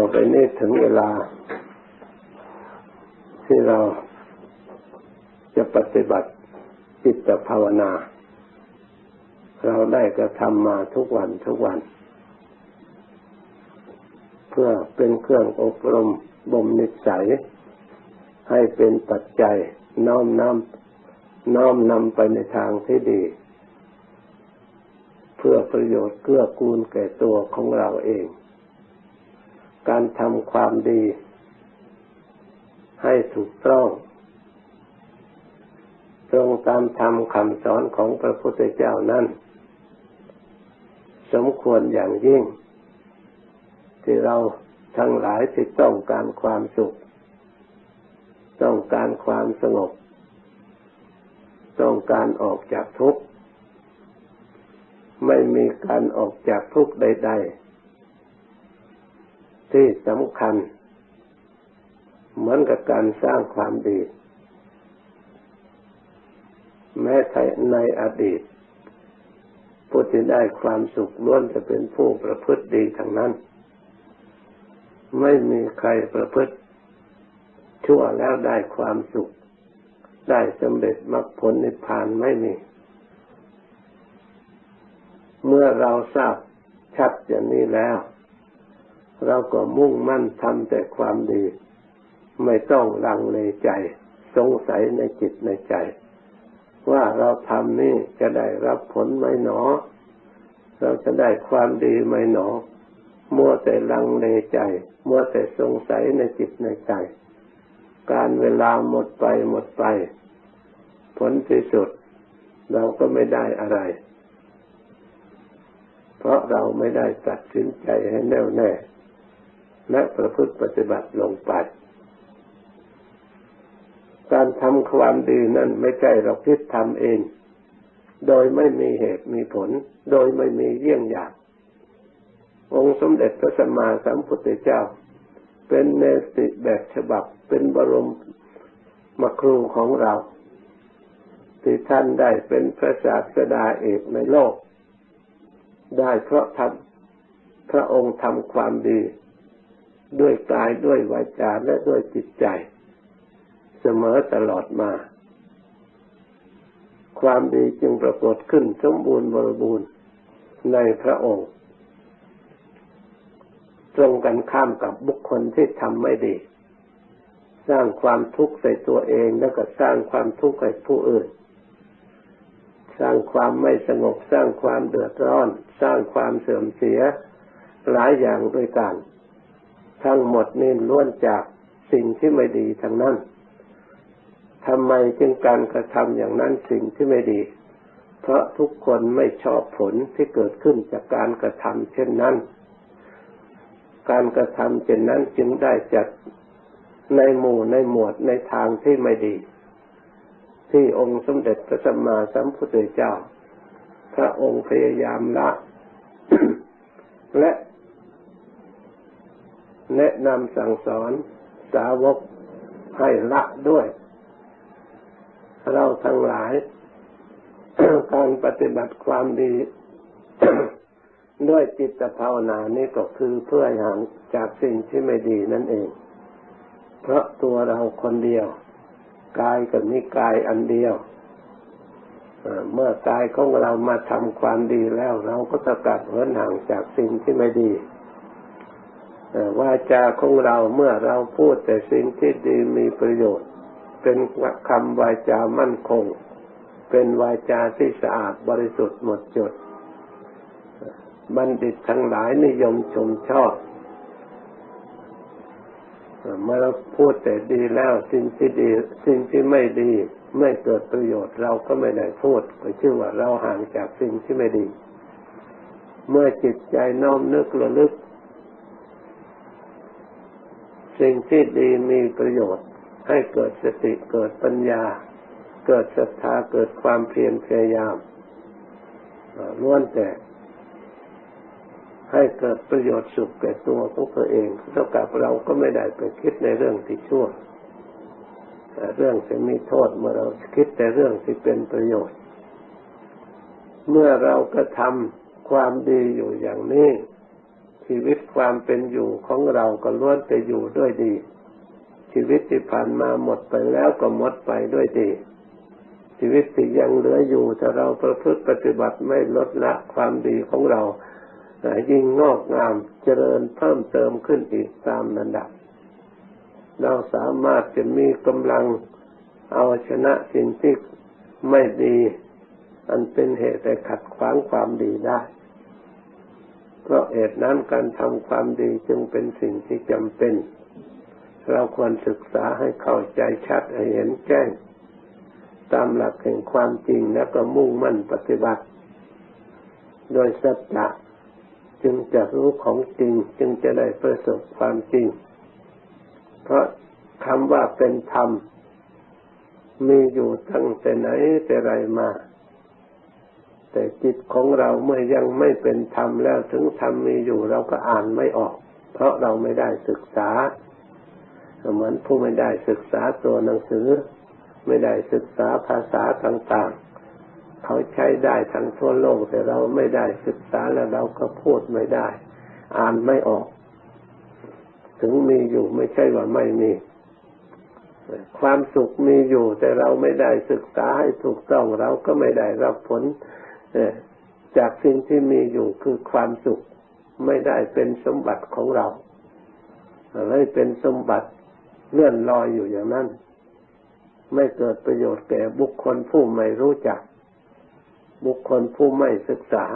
ต่อไปนี้ถึงเวลา ที่เราจะปฏิบัติจิตภาวนา เราได้กระทำมาทุกวันทุกวัน เพื่อเป็นเครื่องอบรมบ่มนิสัย ให้เป็นปัจจัยน้อมนำน้อมนำไปในทางที่ดี เพื่อประโยชน์เกื้อกูลแก่ตัวของเราเอง การทำความดี ให้ถูกต้องตรงตามธรรมคำสอนของพระพุทธเจ้านั้น สมควรอย่างยิ่ง ที่เราทั้งหลายที่ต้องการความสุข ต้องการความสงบ ต้องการออกจากทุกข์ ไม่มีการออกจากทุกข์ใด ๆ ที่สำคัญ เหมือนกับการสร้างความดี แม้ในอดีตผู้ที่ได้ความสุขล้วนจะเป็นผู้ประพฤติดีทั้งนั้น ไม่มีใครประพฤติ ชั่วแล้วได้ความสุข ได้สำเร็จมรรคผลนิพพานไม่มี เมื่อเราทราบชัดอย่างนี้แล้ว เราก็มุ่งมั่นทำแต่ความดี ไม่ต้องลังเลใจ สงสัยในจิตในใจ ว่าเราทำนี่จะได้รับผลไหมหนอ เราจะได้ความดีไหมหนอ มัวแต่ลังเลใจ มัวแต่สงสัยในจิตในใจ การเวลาหมดไปหมดไป ผลที่สุด เราก็ไม่ได้อะไร เพราะเราไม่ได้ตัดสินใจให้แน่วแน่ และประพฤติปฏิบัติลงไป การทำความดีนั้นไม่ใช่เราคิดทำเอง โดยไม่มีเหตุมีผล โดยไม่มีเยี่ยงอย่าง องค์สมเด็จพระสัมมาสัมพุทธเจ้า เป็นเนติแบบฉบับเป็นบรมมครูของเรา ที่ท่านได้เป็นพระศาสดาเอกในโลก ได้เพราะทำพระองค์ทำความดี ด้วยกายด้วยวาจาและด้วยจิตใจ เสมอตลอดมา ความดีจึงปรากฏขึ้นสมบูรณ์บริบูรณ์ในพระองค์ ตรงกันข้ามกับบุคคลที่ทำไม่ดี สร้างความทุกข์ใส่ตัวเองแล้วก็สร้างความทุกข์ให้ผู้อื่น สร้างความไม่สงบสร้างความเดือดร้อน สร้างความเสื่อมเสียหลายอย่างด้วยกัน ทั้งหมดนี่ล้วนจากสิ่งที่ไม่ดีทั้งนั้นทำไมจึงการกระทำอย่างนั้นสิ่งที่ไม่ดี เพราะทุกคนไม่ชอบผลที่เกิดขึ้นจากการกระทำเช่นนั้น การกระทำเช่นนั้นจึงได้จัดในหมู่ในหมวดในทางที่ไม่ดี ที่องค์สมเด็จพระสัมมาสัมพุทธเจ้า พระองค์พยายามละ และ แนะนำสั่งสอนสาวกให้ละด้วย เราทั้งหลาย การปฏิบัติความดีด้วยจิตภาวนานี้ก็คือเพื่อห่างจากสิ่งที่ไม่ดีนั่นเอง เพราะตัวเราคนเดียว กายกับนิกายอันเดียว เมื่อกายของเรามาทำความดีแล้ว เราก็จะกัดเหินห่างจากสิ่งที่ไม่ดี วาจาของเราเมื่อเราพูดแต่สิ่งที่ดีมีประโยชน์ เป็นคำวาจามั่นคง เป็นวาจาที่สะอาดบริสุทธิ์หมดจด บัณฑิตทั้งหลายนิยมชมชอบเมื่อเราพูดแต่ดีแล้วสิ่งที่ดี สิ่งที่ไม่ดี ไม่เกิดประโยชน์เราก็ไม่ได้พูดก็ชื่อว่าเราห่างจากสิ่งที่ไม่ดี เมื่อจิตใจน้อมนึกระลึก สิ่งที่ดีมีประโยชน์ ให้เกิดสติเกิดปัญญา เกิดศรัทธาเกิดความเพียรพยายามล้วนแต่ ให้เกิดประโยชน์สุขแก่ตัวของตัวเองเท่ากับเราก็ไม่ได้ไปคิดในเรื่องที่ชั่วแต่เรื่องที่มีโทษเมื่อเราคิดแต่เรื่องที่เป็นประโยชน์ เมื่อเรากระทำความดีอยู่อย่างนี้ ชีวิตความเป็นอยู่ของเราก็ล้วนแต่อยู่ด้วยดี ชีวิตที่ผ่านมาหมดไปแล้วก็หมดไปด้วยดี ชีวิตที่ยังเหลืออยู่ถ้าเราประพฤติปฏิบัติไม่ลดละความดีของเรายิ่งงอกงามเจริญเพิ่มเติมขึ้นอีกตามระดับ เราสามารถจะมีกำลังเอาชนะสิ่งที่ไม่ดี อันเป็นเหตุให้ขัดขวางความดีได้ เพราะเหตุนั้นการทำความดีจึงเป็นสิ่งที่จำเป็น เราควรศึกษาให้เข้าใจชัดให้เห็นแจ้ง ตามหลักแห่งความจริงแล้วก็มุ่งมั่นปฏิบัติ โดยสัจจะจึงจะรู้ของจริงจึงจะได้ประสบความจริง เพราะคำว่าเป็นธรรม มีอยู่ตั้งแต่ไหนแต่ไรมา แต่จิตของเราเมื่อยังไม่เป็นธรรมแล้วถึงธรรมมีอยู่เราก็อ่านไม่ออก เพราะเราไม่ได้ศึกษา เหมือนผู้ไม่ได้ศึกษาตัวหนังสือ ไม่ได้ศึกษาภาษาต่างๆ เขาใช้ได้ทั้งทั่วโลกแต่เราไม่ได้ศึกษาแล้วเราก็พูดไม่ได้ อ่านไม่ออก ถึงมีอยู่ไม่ใช่ว่าไม่มีความสุขมีอยู่แต่เราไม่ได้ศึกษาให้ถูกต้องเราก็ไม่ได้รับผล จากสิ่งที่มีอยู่คือความสุข ไม่ได้เป็นสมบัติของเราเลยเป็นสมบัติเลื่อนลอยอยู่อย่างนั้น ไม่เกิดประโยชน์แก่บุคคลผู้ไม่รู้จัก บุคคลผู้ไม่ศึกษา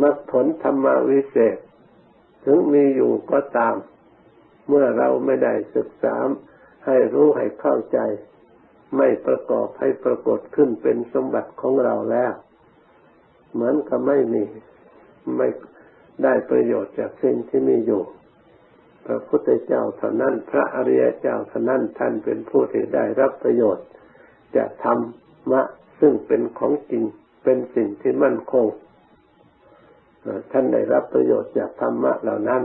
มรรคผลธรรมวิเศษ ถึงมีอยู่ก็ตาม เมื่อเราไม่ได้ศึกษาให้รู้ให้เข้าใจ ไม่ประกอบให้ปรากฏขึ้นเป็นสมบัติของเราแล้ว เหมือนกับไม่มีไม่ได้ประโยชน์จากสิ่งที่มีอยู่ พระพุทธเจ้าเท่านั้นพระอริยเจ้าเท่านั้นท่านเป็นผู้ที่ได้รับประโยชน์จะธรรมะซึ่งเป็นของจริงเป็นสิ่งที่มั่นคงท่านได้รับประโยชน์จากธรรมะเหล่านั้น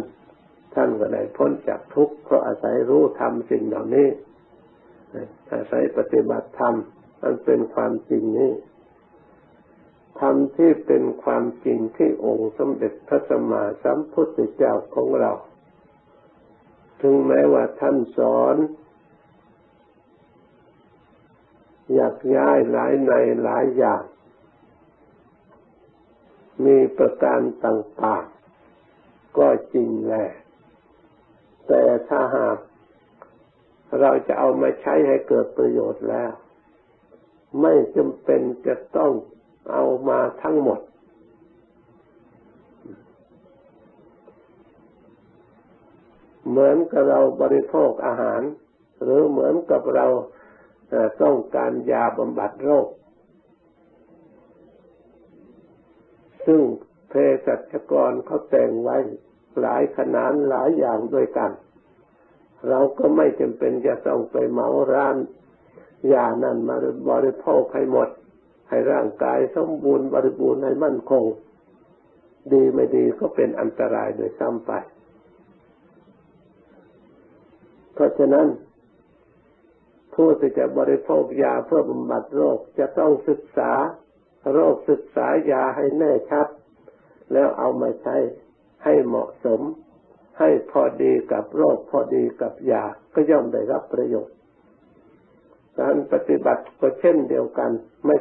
ท่านก็ได้พ้นจากทุกข์เพราะอาศัยรู้ธรรมสิ่งเหล่านี้ อาศัยปฏิบัติธรรมมันเป็นความจริงนี้ธรรมที่เป็นความจริงที่องค์สมเด็จพระสัมมาสัมพุทธเจ้าของเรา ถึงแม้ว่าท่านสอน อยากย้ายหลายในหลายอย่าง มีประการต่างๆ ก็จริงแหละ แต่ถ้าหาก เราจะเอามาใช้ให้เกิดประโยชน์แล้ว ไม่จำเป็นจะต้องเอามาทั้งหมด เหมือนกับเราบริโภคอาหาร หรือเหมือนกับเราต้องการยาบำบัดโรค ซึ่งเภสัชกรเขาแต่งไว้หลายขนาดหลายอย่างด้วยกัน เราก็ไม่จำเป็นจะต้องไปเหมาร้านยานั้นมาบริโภคให้หมด ให้ร่างกายสมบูรณ์บริบูรณ์ให้มั่นคง ดีไม่ดีก็เป็นอันตรายโดยซ้ำไป เพราะฉะนั้นผู้ที่จะบริโภคยาเพื่อบำบัดโรคจะต้องศึกษาโรคศึกษายาให้แน่ชัด แล้วเอามาใช้ให้เหมาะสม ให้พอดีกับโรคพอดีกับยาก็ย่อมได้รับประโยชน์ การปฏิบัติก็เช่นเดียวกัน ไม่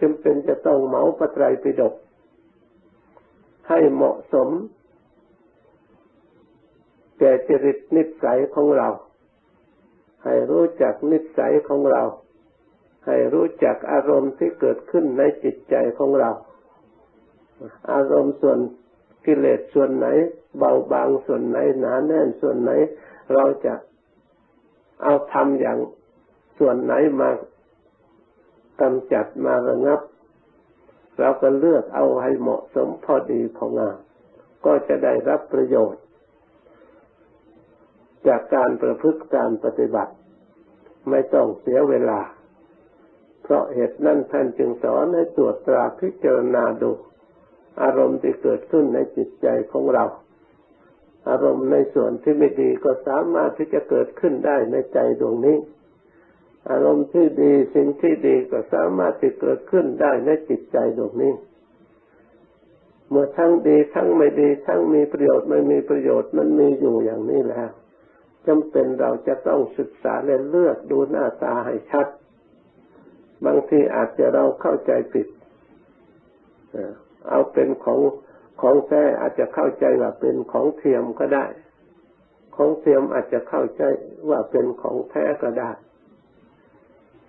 จำเป็นจะต้องเหมาปไตรปิฎกให้เหมาะสม แก่จริตนิสัยของเรา ให้รู้จักนิสัยของเรา ให้รู้จักอารมณ์ที่เกิดขึ้นในจิตใจของเรา อารมณ์ส่วน กิเลสส่วนไหน เบาบางส่วนไหน หนาแน่นส่วนไหน เราจะเอาทำอย่างส่วนไหนมากำจัดมาระงับ เราก็เลือกเอาให้เหมาะสมพอดีพองามก็จะได้รับประโยชน์ จากการประพฤติการปฏิบัติ ไม่ต้องเสียเวลา เพราะเหตุนั้นท่านจึงสอนให้ตรวจตราพิจารณาดู อารมณ์ที่เกิดขึ้นในจิตใจของเรา อารมณ์ในส่วนที่ไม่ดีก็สามารถที่จะเกิดขึ้นได้ในใจดวงนี้ อารมณ์ที่ดีสิ่งที่ดีก็สามารถที่เกิดขึ้นได้ในจิตใจดวงนี้ เมื่อทั้งดีทั้งไม่ดี ทั้งมีประโยชน์ไม่มีประโยชน์มันมีอยู่อย่างนี้แล้วจำเป็นเราจะต้องศึกษาและเลือกดูหน้าตาให้ชัด บางทีอาจจะเราเข้าใจผิด เอาเป็นของของแท้อาจจะเข้าใจว่าเป็นของเทียมก็ได้ ของเทียมอาจจะเข้าใจว่าเป็นของแท้ก็ได้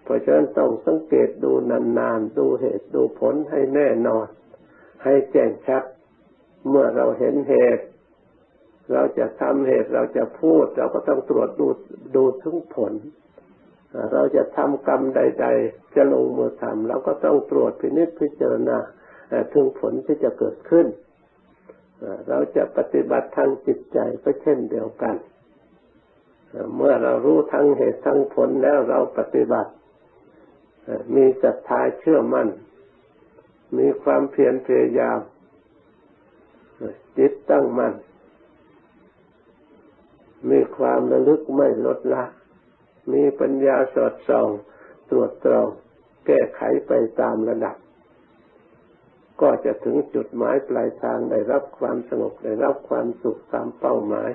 เพราะฉะนั้นต้องสังเกตดูนานๆ ดูเหตุดูผลให้แน่นอน ให้แจ้งชัด เมื่อเราเห็นเหตุ เราจะทำเหตุเราจะพูด เราก็ต้องตรวจดูดูถึงผล เราจะทำกรรมใด ๆ จะลงมือทำเราก็ต้องตรวจพินิจพิจารณา ถึงผลที่จะเกิดขึ้น เราจะปฏิบัติทางจิตใจก็เช่นเดียวกัน เมื่อเรารู้ทั้งเหตุทั้งผลแล้วเราปฏิบัติ มีศรัทธาเชื่อมั่น มีความเพียรพยายาม จิตตั้งมัน่น มีความระลึกไม่ลดละ มีปัญญาสอดส่องตรวจตรองแก้ไขไปตามระดับ ก็จะถึงจุดหมายปลายทางได้รับความสงบได้รับความสุขตามเป้าหมาย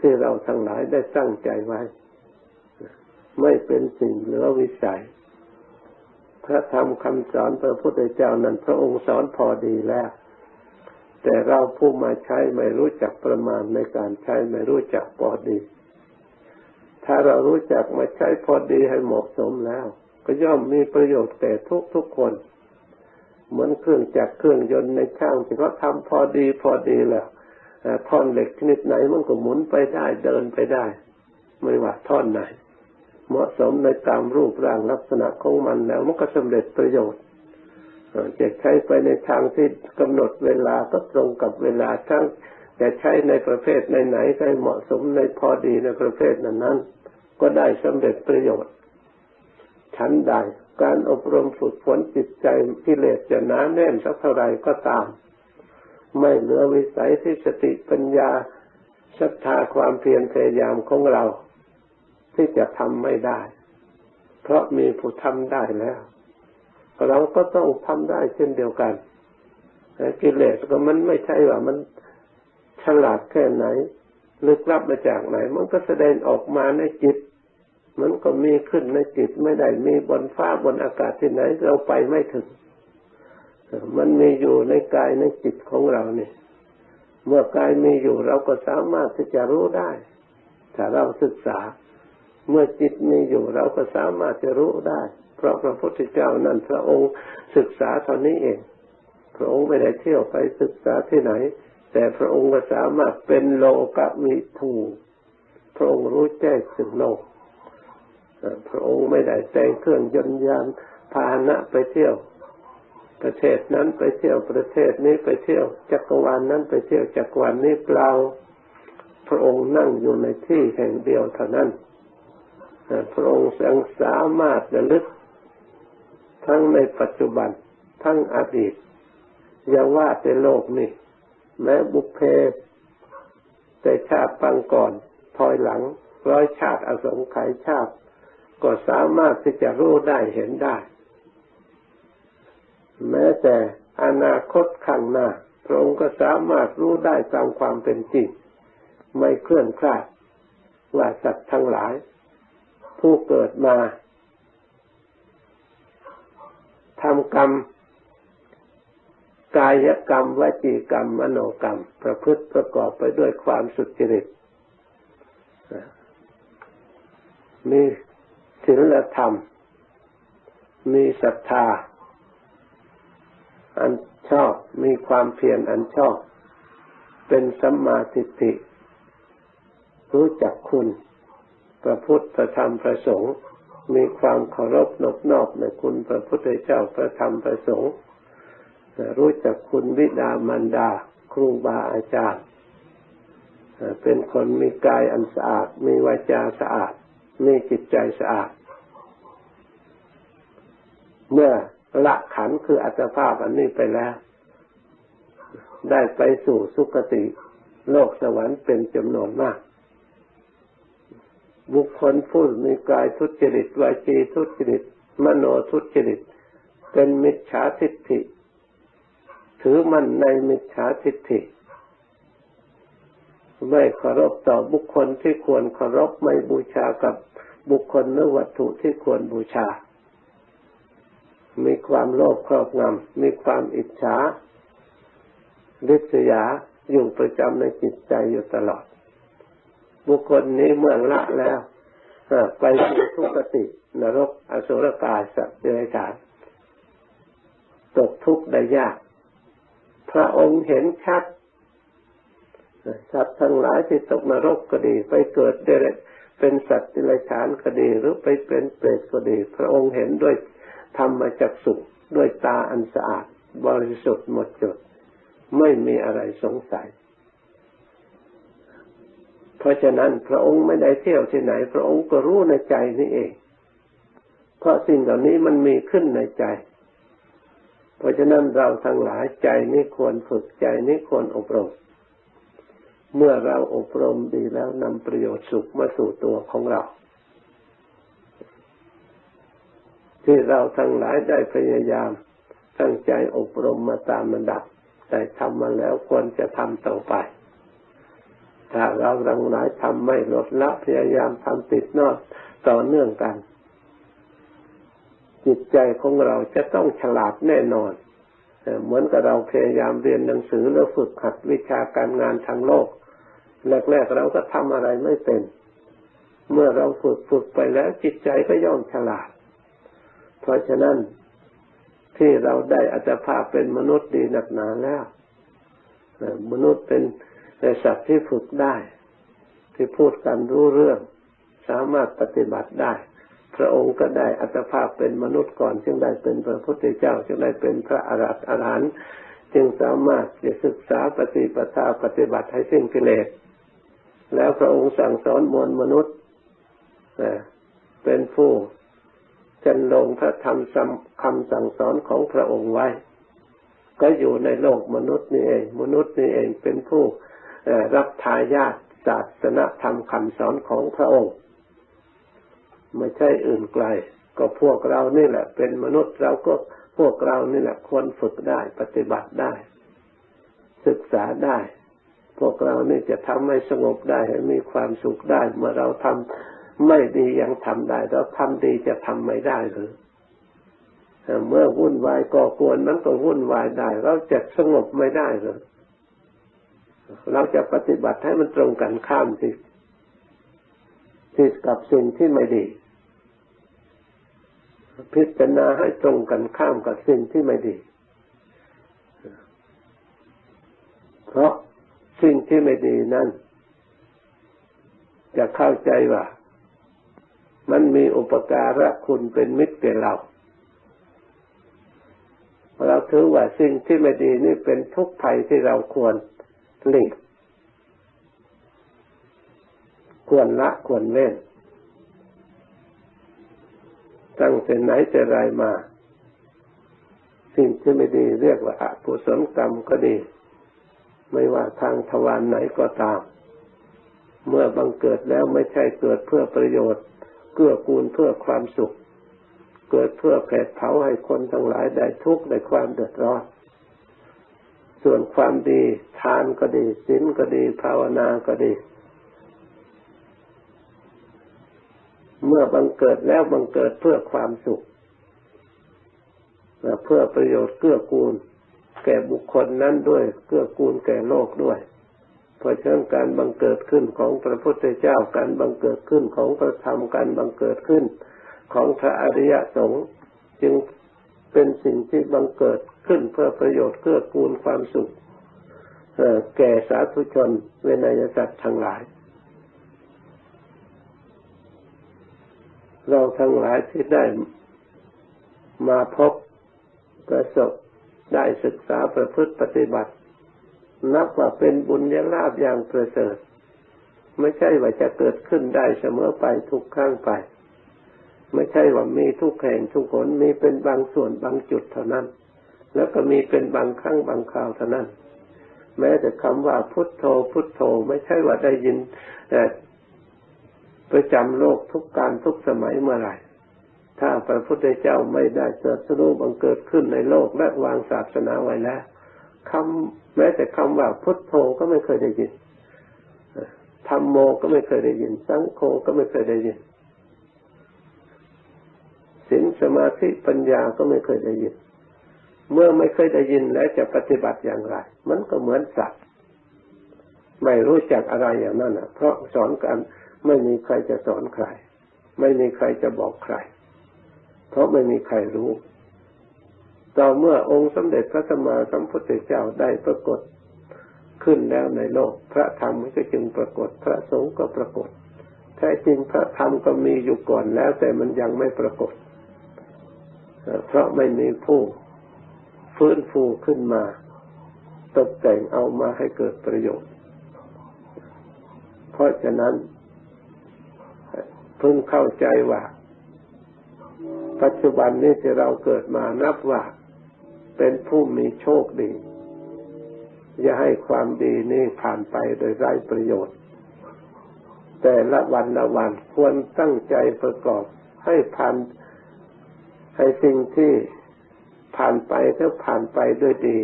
ที่เราทั้งหลายได้ตั้งใจไว้ ไม่เป็นสิ่งเหลือวิสัย พระธรรมคำสอนพระพุทธเจ้านั้นพระองค์สอนพอดีแล้วแต่เราผู้มาใช้ไม่รู้จักประมาณในการใช้ไม่รู้จักพอดี ถ้าเรารู้จักมาใช้พอดีให้เหมาะสมแล้ว ก็ย่อมมีประโยชน์แก่ทุกทุกคน เหมือนเครื่องจักรเครื่องยนต์ในช่างที่เขาทำพอดีพอดีแล้วท่อนเหล็กชนิดไหนมันก็หมุนไปได้เดินไปได้ ไม่ว่าท่อนไหน เหมาะสมในตามรูปร่างลักษณะของมันแล้วมันก็สำเร็จประโยชน์จะใช้ไปในทางที่กำหนดเวลาก็ตรงกับเวลาทั้งจะใช้ในประเภทไหนๆก็เหมาะสมในพอดีในประเภทนั้นๆก็ได้สำเร็จประโยชน์ชั้นใด การอบรมฝึกฝนจิตใจกิเลสจะหนาแน่นสักเท่าไรก็ตาม ไม่เหลือวิสัยที่สติปัญญาศรัทธาความเพียรพยายามของเรา ที่จะทำไม่ได้ เพราะมีผู้ทำได้แล้ว เราก็ต้องทำได้เช่นเดียวกันกิเลสก็มันไม่ใช่ว่ามันฉลาดแค่ไหนลึกลับมาจากไหน มันก็แสดงออกมาในจิต มันก็มีขึ้นในจิตไม่ได้มีบนฟ้าบนอากาศที่ไหนเราไปไม่ถึง มันมีอยู่ในกายในจิตของเราเนี่ย เมื่อกายมีอยู่เราก็สามารถที่จะรู้ได้ ถ้าเราศึกษา เมื่อจิตมีอยู่เราก็สามารถจะรู้ได้ เพราะพระพุทธเจ้านั้นพระองค์ศึกษาเท่านี้เอง พระองค์ไม่ได้เที่ยวไปศึกษาที่ไหน แต่พระองค์ก็สามารถเป็นโลกวิทูพระองค์รู้แจ้งถึงโลก พระองค์ไม่ได้แต่งเครื่องยนต์ยานพาหนะไปเที่ยว ประเทศนั้นไปเที่ยวประเทศนี้ไปเที่ยวจักรวาลนนั้นไปเที่ยวจักรวาลนี้เปล่าพระองค์นั่งอยู่ในที่แห่งเดียวเท่านั้นพระองค์สังสามารถระลึก ทั้งในปัจจุบันทั้งอดีตอย่าว่าแต่โลกนี่ แม้บุพเพแต่ชาติปังก่อนถอยหลังร้อยชาติอสงไขยชาติ ก็สามารถที่จะรู้ได้เห็นได้ แม้แต่อนาคตข้างหน้าพระองค์ก็สามารถรู้ได้ตามความเป็นจริง ไม่เคลื่อนคลาดว่าสัตว์ทั้งหลาย ผู้เกิดมาทำกรรม กายกรรมวจีกรรมมโนกรรม ประพฤติประกอบไปด้วยความสุจริตมี ศีลธรรม มีศรัทธา อันชอบมีความเพียรอันชอบ เป็นสัมมาทิฏฐิรู้จักคุณพระพุทธพระธรรมพระสงฆ์มีความเคารพนบนอบในคุณพระพุทธเจ้าพระธรรมพระสงฆ์รู้จักคุณวิดามารดา ครูบาอาจารย์ เป็นคนมีกายอันสะอาด มีวาจาสะอาด มีจิตใจสะอาด เมื่อละขันคืออัตภาพอันนี้ไปแล้ว ได้ไปสู่สุคติ โลกสวรรค์เป็นจำนวนมาก บุคคลผู้มีกายทุจริตวาจีทุจริต มโนทุจริต เป็นมิจฉาทิฏฐิ ถือมันในมิจฉาทิฏฐิ ไม่เคารพต่อบุคคลที่ควรเคารพไม่บูชากับบุคคลหรือวัตถุที่ควรบูชา มีความโลภครอบงำมีความอิจฉาริษยาอยู่ประจำในจิตใจอยู่ตลอด บุคคลนี้เมื่อละแล้วไปสู่ทุกขติ นรกอสุรกายสัตว์เดรัจฉานตกทุกข์ได้ยาก พระองค์เห็นชัด สัตว์ทั้งหลายที่ตกนรกก็ดี ไปเกิดเดรัจเป็นสัตว์เดรัจฉานก็ดีหรือไปเป็นเปรตก็ดี พระองค์เห็นด้วยธรรมจักสุด้วยตาอันสะอาด บริสุทธิ์หมดจด ไม่มีอะไรสงสัย เพราะฉะนั้นพระองค์ไม่ได้เที่ยวที่ไหน พระองค์ก็รู้ในใจนี่เอง เพราะสิ่งเหล่านี้มันมีขึ้นในใจ เพราะฉะนั้นเราทั้งหลายใจนี้ควรฝึกใจนี้ควรอบรม เมื่อเราอบรมดีแล้วนำประโยชน์สุขมาสู่ตัวของเรา ที่เราทั้งหลายได้พยายาม ตั้งใจอบรมมาตามระดับ แต่ทำมาแล้วควรจะทำต่อไป ถ้าเราทั้งหลายทำไม่ลดละพยายามทำติดนอดต่อเนื่องกัน จิตใจของเราจะต้องฉลาดแน่นอนเหมือนกับเราพยายามเรียนหนังสือแล้วฝึกหัดวิชาการงานทางโลก แรกๆเราก็ทำอะไรไม่เป็น เมื่อเราฝึกฝึกไปแล้วจิตใจก็ย่อมฉลาด เพราะฉะนั้นที่เราได้อัตภาพเป็นมนุษย์ดีหนักหนาแล้วมนุษย์เป็นสัตว์ที่ฝึกได้ ที่พูดกันรู้เรื่อง สามารถปฏิบัติได้ พระองค์ก็ได้อัตภาพเป็นมนุษย์ก่อน จึงได้เป็นพระพุทธเจ้า จึงได้เป็นพระอรหันต์จึงสามารถจะศึกษาปฏิปทาปฏิบัติให้สิ้นกิเลส แล้วพระองค์สั่งสอนมวลมนุษย์เป็นผู้จันลงพระธรรมคำสั่งสอนของพระองค์ไว้ ก็อยู่ในโลกมนุษย์นี่เอง มนุษย์นี่เองเป็นผู้รับทายาทศาสนธรรมคำสอนของพระองค์ ไม่ใช่อื่นไกล ก็พวกเรานี่แหละ เป็นมนุษย์เราก็พวกเรานี่แหละควรฝึกได้ปฏิบัติได้ ศึกษาได้ พวกเรานี่จะทำให้สงบได้ให้มีความสุขได้ เมื่อเราทำไม่ดียังทำได้เราทำดีจะทำไม่ได้หรือเมื่อวุ่นวายก่อกวนนั้นก็วุ่นวายได้ เราจะสงบไม่ได้หรือเราจะปฏิบัติให้มันตรงกันข้ามสิที่กับสิ่งที่ไม่ดี พิจารณาให้ตรงกันข้ามกับสิ่งที่ไม่ดี เพราะ สิ่งที่ไม่ดีนั้น จะเข้าใจว่า มันมีอุปการะคุณเป็นมิตรแก่เรา เราถือว่าสิ่งที่ไม่ดีนี่เป็นทุกข์ภัยที่เราควรหลีกควรละควรเล่น ตั้งแต่ไหนแต่ไรมา สิ่งที่ไม่ดีเรียกว่าอกุศลกรรมก็ดี ไม่ว่าทางทวารไหนก็ตาม เมื่อบังเกิดแล้วไม่ใช่เกิดเพื่อประโยชน์เกื้อกูลเพื่อความสุข เกิดเพื่อแผดเผาให้คนทั้งหลายได้ทุกข์ได้ความเดือดร้อน ส่วนความดีทานก็ดีศีลก็ดีภาวนาก็ดี เมื่อบังเกิดแล้วบังเกิดเพื่อความสุขเพื่อประโยชน์เกื้อกูล แก่บุคคลนั้นด้วยเกื้อกูลแก่โลกด้วย เพราะฉะนั้นการบังเกิดขึ้นของพระพุทธเจ้าการบังเกิดขึ้นของพระธรรมการบังเกิดขึ้นของพระอริยสงฆ์จึงเป็นสิ่งที่บังเกิดขึ้นเพื่อประโยชน์เกื้อกูลความสุขแก่สาธุชนเวนยสัตว์ทั้งหลาย เราทั้งหลายที่ได้มาพบประสบ ได้ศึกษาประพฤติปฏิบัติ นับว่าเป็นบุญญาลาภอย่างประเสริฐ ไม่ใช่ว่าจะเกิดขึ้นได้เสมอไปทุกครั้งไป ไม่ใช่ว่ามีทุกแห่งทุกคนมีเป็นบางส่วนบางจุดเท่านั้น แล้วก็มีเป็นบางครั้งบางคราวเท่านั้น แม้แต่คำว่าพุทโธพุทโธไม่ใช่ว่าได้ยินประจำโลกทุกการทุกสมัยเมื่อไหร่ ถ้าพระพุทธเจ้าไม่ได้เกิดสรู้บังเกิดขึ้นในโลกและวางศาสนาไว้แล้วคำแม้แต่คำว่าพุทโธก็ไม่เคยได้ยินธรรมโมก็ไม่เคยได้ยิน สังโฆก็ไม่เคยได้ยินศีลสมาธิปัญญาก็ไม่เคยได้ยิน เมื่อไม่เคยได้ยินแล้วจะปฏิบัติอย่างไร มันก็เหมือนสัตว์ ไม่รู้จักอะไรอย่างนั้นอะเพราะสอนกันไม่มีใครจะสอนใคร ไม่มีใครจะบอกใคร เพราะไม่มีใครรู้ ต่อเมื่อองค์สมเด็จพระสัมมาสัมพุทธเจ้าได้ปรากฏขึ้นแล้วในโลก พระธรรมก็จึงปรากฏ พระสงฆ์ก็ปรากฏ แท้จริงพระธรรมก็มีอยู่ก่อนแล้ว แต่มันยังไม่ปรากฏ เพราะไม่มีผู้ฟื้นฟูขึ้นมา ตกแต่งเอามาให้เกิดประโยชน์ เพราะฉะนั้น เพึงเข้าใจว่า ปัจจุบันนี้ที่เราเกิดมานับว่า เป็นผู้มีโชคดี อย่าให้ความดีนี้ผ่านไปโดยไร้ประโยชน์ แต่ละวันละวันควรตั้งใจประกอบให้ผ่านให้สิ่งที่ผ่านไปถ้าผ่านไปด้วยดี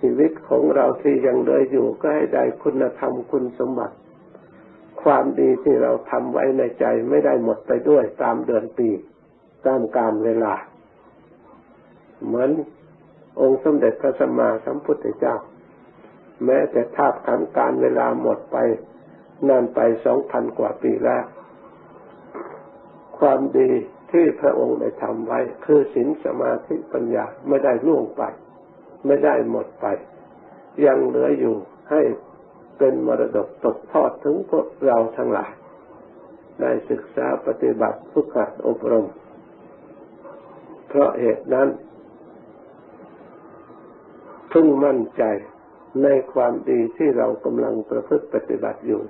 ชีวิตของเราที่ยังเหลืออยู่ก็ให้ได้คุณธรรมคุณสมบัติ ความดีที่เราทำไว้ในใจไม่ได้หมดไปด้วยตามเดือนปี ตามกาลเวลา เหมือนองค์สมเด็จพระสัมมาสัมพุทธเจ้า แม้แต่ธาตุขันการเวลาหมดไปนานไปสองพันกว่าปีแล้ว ความดีที่พระองค์ได้ทำไว้ คือศีลสมาธิปัญญาไม่ได้ล่วงไป ไม่ได้หมดไป ยังเหลืออยู่ให้เป็นมรดกตกทอดถึงพวกเราทั้งหลาย ได้ศึกษาปฏิบัติฝึกหัดอบรม เพราะเหตุนั้น พึงมั่นใจในความดีที่เรากำลังประพฤติปฏิบัติอยู่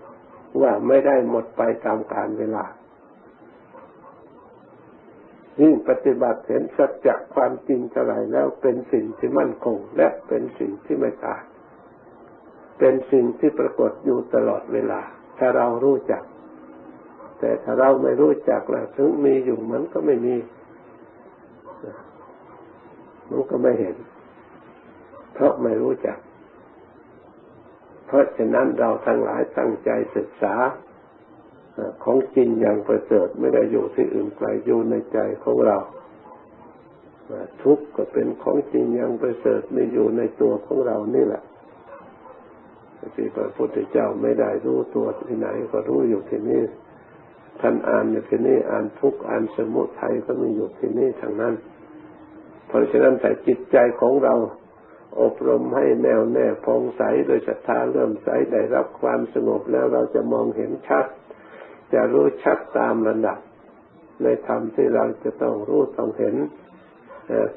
ว่าไม่ได้หมดไปตามกาลเวลายิ่งปฏิบัติเห็นสัจจะความจริงเท่าไรแล้วเป็นสิ่งที่มั่นคง และเป็นสิ่งที่ไม่ตายเป็นสิ่งที่ปรากฏอยู่ตลอดเวลา ถ้าเรารู้จัก แต่ถ้าเราไม่รู้จักล่ะถึงมีอยู่มันก็ไม่มี มันก็ไม่เห็น เพราะไม่รู้จัก เพราะฉะนั้นเราทั้งหลายตั้งใจศึกษาของจริงอย่างประเสริฐไม่ได้อยู่ที่อื่นไกลอยู่ในใจของเราทุกข์ก็เป็นของจริงอย่างประเสริฐไม่อยู่ในตัวของเรานี่แหละที่พระพุทธเจ้าไม่ได้รู้ตัวที่ไหนก็รู้อยู่ที่นี่ท่านอ่านอยู่ที่นี่อ่านทุกข์อ่านสมุทัยก็มีอยู่ที่นี่ทางนั้น เพราะฉะนั้นแต่จิตใจของเราอบรมให้แน่วแน่พองใสโดยศรัทธาเริ่มใสได้รับความสงบแล้วเราจะมองเห็นชัด จะรู้ชัดตามระดับ ในธรรมที่เราจะต้องรู้ต้องเห็น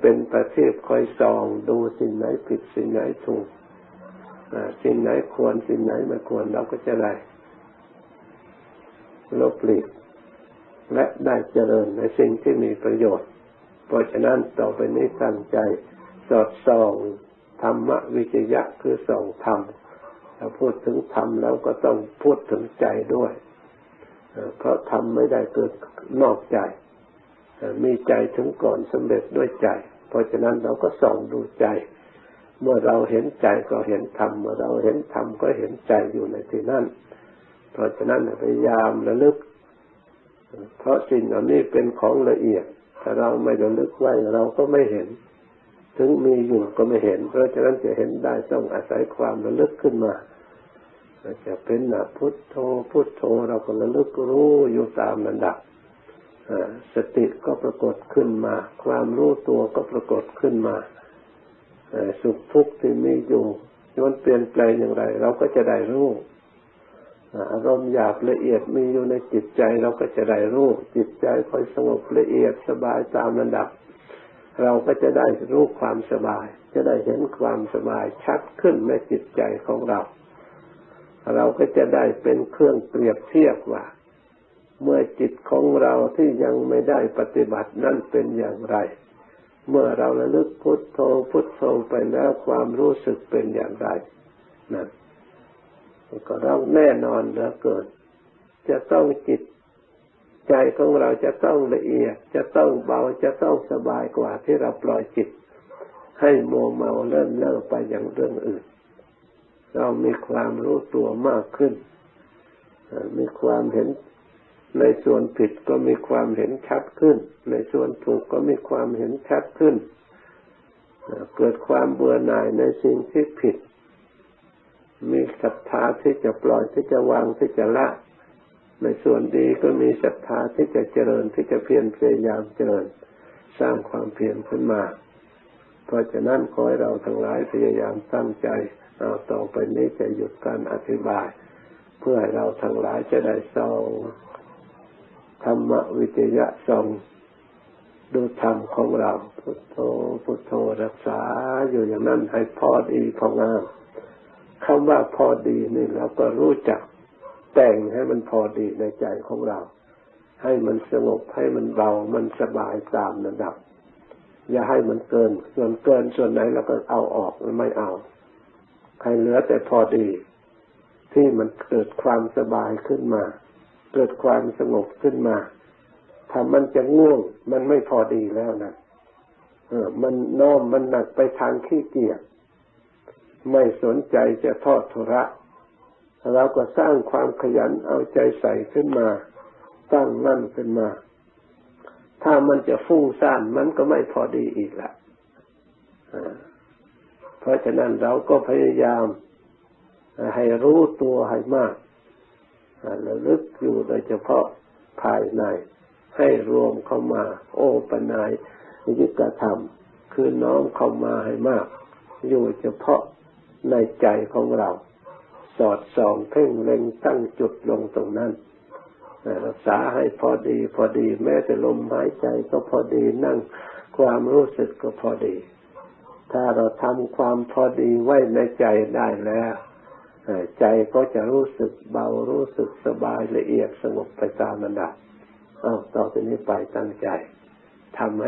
เป็นประทีปคอยส่องดูสิ่งไหนผิดสิ่งไหนถูกสิ่งไหนควรสิ่งไหนไม่ควรเราก็จะได้ลบหลีกและได้เจริญในสิ่งที่มีประโยชน์ เพราะฉะนั้นต่อไปนี้ตั้งใจสอดส่องธรรมวิจยะคือส่องธรรมถ้าพูดถึงธรรมแล้วก็ต้องพูดถึงใจด้วย เพราะทำไม่ได้เกิดนอกใจ มีใจถึงก่อนสำเร็จด้วยใจ เพราะฉะนั้นเราก็ส่องดูใจ เมื่อเราเห็นใจก็เห็นธรรม เมื่อเราเห็นธรรมก็เห็นใจอยู่ในที่นั้น เพราะฉะนั้นพยายามระลึก เพราะสิ่งเหล่านี้เป็นของละเอียด ถ้าเราไม่ระลึกไว้เราก็ไม่เห็น ถึงมีอยู่ก็ไม่เห็น เพราะฉะนั้นจะเห็นได้ต้องอาศัยความระลึกขึ้นมาจะเป็นนะพุทโธพุทโธเราก็ระลึกรู้อยู่ตามระดับสติก็ปรากฏขึ้นมา ความรู้ตัวก็ปรากฏขึ้นมาสุขทุกข์ที่มีอยู่มันเปลี่ยนแปลงอย่างไร เราก็จะได้รู้ อารมณ์หยาบละเอียดมีอยู่ในจิตใจเราก็จะได้รู้ จิตใจค่อยสงบละเอียดสบายตามระดับ เราก็จะได้รู้ความสบาย จะได้เห็นความสบายชัดขึ้นในจิตใจของเรา เราก็จะได้เป็นเครื่องเปรียบเทียบว่า เมื่อจิตของเราที่ยังไม่ได้ปฏิบัตินั้นเป็นอย่างไร เมื่อเราระลึกพุทโธพุทโธไปแล้วความรู้สึกเป็นอย่างไรนั่น ก็เราแน่นอนเหลือเกินจะต้องจิตใจของเราจะต้องละเอียด จะต้องเบาจะต้องสบายกว่าที่เราปล่อยจิต ให้โมเมาเล่นเล่อไปอย่างเรื่องอื่น เรามีความรู้ตัวมากขึ้น มีความเห็นในส่วนผิดก็มีความเห็นชัดขึ้น ในส่วนถูกก็มีความเห็นชัดขึ้น เกิดความเบื่อหน่ายในสิ่งที่ผิด มีศรัทธาที่จะปล่อยที่จะวางที่จะละ ในส่วนดีก็มีศรัทธาที่จะเจริญที่จะเพียรพยายามเจริญ สร้างความเพียรขึ้นมา เพราะฉะนั้นขอให้เราทั้งหลายพยายามตั้งใจเอาต่อไปนี้จะหยุดการอธิบาย เพื่อให้เราทั้งหลายจะได้ทรงธรรมวิจยะทรงดูธรรมของเรา พุทโธพุทโธรักษาอยู่อย่างนั้นให้พอดีพองาม คำว่าพอดีนี่เราก็รู้จักแต่งให้มันพอดีในใจของเรา ให้มันสงบให้มันเบามันสบายตามระดับ อย่าให้มันเกิน ส่วนเกินส่วนไหนเราก็เอาออกไม่เอา ใครเหลือแต่พอดี ที่มันเกิดความสบายขึ้นมา เกิดความสงบขึ้นมาถ้ามันจะง่วง มันไม่พอดีแล้วนะเออ มันน้อมมันหนักไปทางขี้เกียจ ไม่สนใจจะทอดทุระเราก็สร้างความขยันเอาใจใส่ขึ้นมา ตั้งมั่นขึ้นมา ถ้ามันจะฟุ้งซ่านมันก็ไม่พอดีอีกละเพราะฉะนั้นเราก็พยายามให้รู้ตัวให้มากระลึกอยู่โดยเฉพาะภายใน ให้รวมเข้ามา โอปนายยิกธรรม คือน้อมเข้ามาให้มาก อยู่เฉพาะ ในใจของเรา สอดส่องเพ่งเล็งตั้งจุดลงตรงนั้นรักษาให้พอดีพอดี แม้แต่ลมหายใจก็พอดีนั่งความรู้สึกก็พอดี ถ้าเราทำความพอดีไว้ในใจได้แล้วใจก็จะรู้สึกเบารู้สึกสบายละเอียดสงบไปตามระดับอ้าวต่อไปนี้ไปตั้งใจทำให้